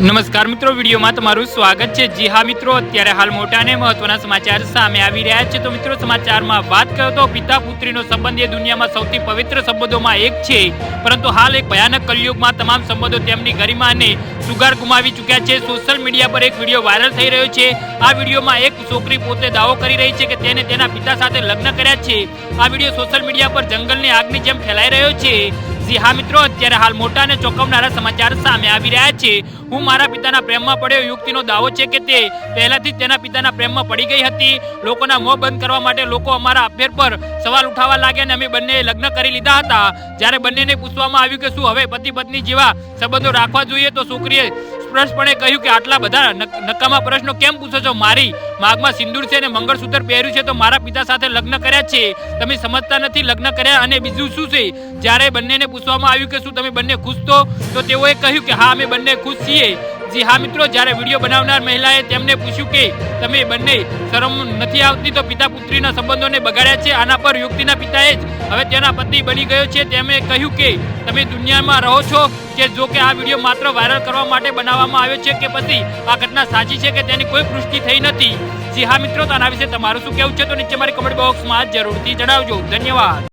નમસ્કાર મિત્રો, વિડીયોમાં તમારું સ્વાગત છે. જી હા મિત્રો, અત્યારે હાલ મોટા અને મહત્વના સમાચાર સામે આવી રહ્યા છે. તો મિત્રો, સમાચારમાં વાત કરો તો પિતા પુત્રીનો સંબંધ એ દુનિયામાં સૌથી પવિત્ર સંબંધોમાં એક છે. પરંતુ હાલ એક ભયાનક કલયુગમાં તમામ સંબંધો તેમની ગરિમાને સુગાર ગુમાવી ચૂક્યા છે. સોશિયલ મીડિયા પર એક વીડિયો વાયરલ થઈ રહ્યો છે. આ વિડીયોમાં એક છોકરી પોતે દાવો કરી રહી છે કે તેને તેના પિતા સાથે લગ્ન કર્યા છે. આ વીડિયો સોશિયલ મીડિયા પર જંગલની આગની જેમ ફેલાઈ રહ્યો છે. જી હા મિત્રો, અત્યારે હાલ મોટા અને ચોંકાવનારા સમાચાર સામે આવી રહ્યા છે. હું મારા પિતાના પ્રેમમાં પડ્યો, યુવતીનો દાવો છે કે તે પહેલાથી તેના પિતાના પ્રેમમાં પડી ગઈ હતી. લોકોના મોં બંધ કરવા માટે લોકો અમારા અફેર પર સવાલ ઉઠાવવા લાગ્યા અને અમે બંને લગ્ન કરી લીધા હતા. જ્યારે બંનેને પૂછવામાં આવ્યું કે શું હવે પતિ પત્ની જેવા સંબંધો રાખવા જોઈએ, તો છોકરીએ સ્પષ્ટપણે કહ્યું કે આટલા બધા નક- નકામા પ્રશ્નો કેમ પૂછો છો? મારી માગમાં સિંદૂર છે અને મંગળસૂત્ર પહેર્યું છે તો મારા પિતા સાથે લગ્ન કર્યા છે. તમે સમજતા નથી લગ્ન કર્યા અને બીજું શું છે? જ્યારે બંનેને પૂછવામાં આવ્યું કે શું તમે બંને ખુશ તો? તો તેઓએ કહ્યું કે હા, અમે બંને ખુશ છીએ. જી હા મિત્રો, જ્યારે વીડિયો બનાવનાર મહિલાએ તેમને પૂછ્યું કે તમે બંને શરમ નથી આવતી, તો પિતા પુત્રીના સંબંધોને બગાડ્યા છે. આના પર યુવતીના પિતાએ જ હવે તેના પતિ બની ગયો છે. તેમણે કહ્યું કે તમે દુનિયામાં રહો છો કે જો કે આ વીડિયો માત્ર વાયરલ કરવા માટે બનાવવામાં આવ્યો છે કે પછી આ ઘટના સાચી છે કે તેની કોઈ પુષ્ટિ થઈ નથી? જી હા મિત્રો, તો આના વિશે તમારું શું કહેવું છે? તો નીચે મારી કમેન્ટ બોક્સમાં જરૂરથી જણાવજો. ધન્યવાદ.